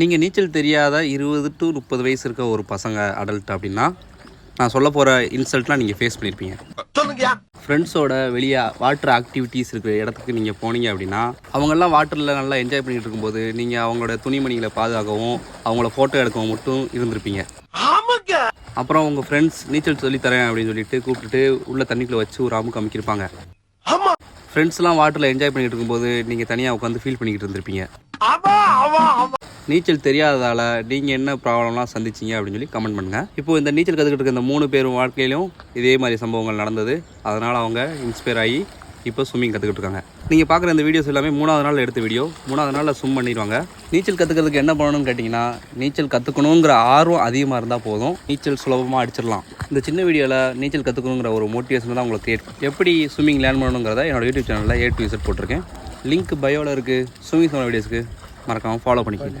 நீங்கள் நீச்சல் தெரியாத இருபது டு முப்பது வயசு இருக்க ஒரு பசங்க அடல்ட் அப்படின்னா நான் சொல்ல போகிற இன்சல்ட்லாம் நீங்கள் ஃபேஸ் பண்ணியிருப்பீங்க ஃப்ரெண்ட்ஸோட வெளியே வாட்டர் ஆக்டிவிட்டீஸ் இருக்கிற இடத்துக்கு நீங்கள் போனீங்க அப்படின்னா அவங்கெல்லாம் வாட்டரில் நல்லா என்ஜாய் பண்ணிட்டு இருக்கும்போது நீங்கள் அவங்களோட துணிமணிகளை பாதுகாக்கவும் அவங்கள ஃபோட்டோ எடுக்கவும் மட்டும் இருந்திருப்பீங்க. அப்புறம் உங்கள் ஃப்ரெண்ட்ஸ் நீச்சல் சொல்லித்தரேன் அப்படின்னு சொல்லிட்டு கூப்பிட்டுட்டு உள்ள தண்ணிக்குள்ளே வச்சு ஒரு அமுக்கு அமைக்கிருப்பாங்க. ஃப்ரெண்ட்ஸ்லாம் வாட்டரில் என்ஜாய் பண்ணிட்டு இருக்கும்போது நீங்கள் தனியாக உட்காந்து ஃபீல் பண்ணிக்கிட்டு இருந்திருப்பீங்க. நீச்சல் தெரியாததால் நீங்கள் என்ன ப்ராப்ளம்லாம் சந்திச்சிங்க அப்படின்னு சொல்லி கமெண்ட் பண்ணுங்கள் இப்போ இந்த நீச்சல் கற்றுக்கிட்டு இருக்க இந்த மூணு பேரும் வாழ்க்கையிலும் இதே மாதிரி சம்பவங்கள் நடந்தது. அதனால் அவங்க இன்ஸ்பயர் ஆகி இப்போ ஸ்விம்மிங் கற்றுக்கிட்டு இருக்காங்க. நீங்கள் பார்க்குற இந்த வீடியோஸ் எல்லாமே மூணாவது நாள் எடுத்த வீடியோ மூணாவது நாளில் ஸ்விம் பண்ணிடுவாங்க. நீச்சல் கற்றுக்கிறதுக்கு என்ன பண்ணணும்னு கேட்டிங்கன்னா நீச்சல் கற்றுக்கணுங்கிற ஆர்வம் அதிகமாக இருந்தால் போதும். நீச்சல் சுலபமாக அடிச்சிடலாம். இந்த சின்ன வீடியோவில் நீச்சல் கற்றுக்கணுங்கிற ஒரு மோட்டிவேஷன் தான் உங்களுக்கு கிரியேட் எப்படி ஸ்விம்மிங் லேர்ன் பண்ணணுங்கிறத என்னோட யூடியூப் சேனலில் ஏ டு விசிட் போட்டிருக்கேன். லிங்க் பயோவில் இருக்குது ஸ்விம்மிங் சொன்ன வீடியோஸ்க்கு மறக்காமல் ஃபாலோ பண்ணிக்கோங்க.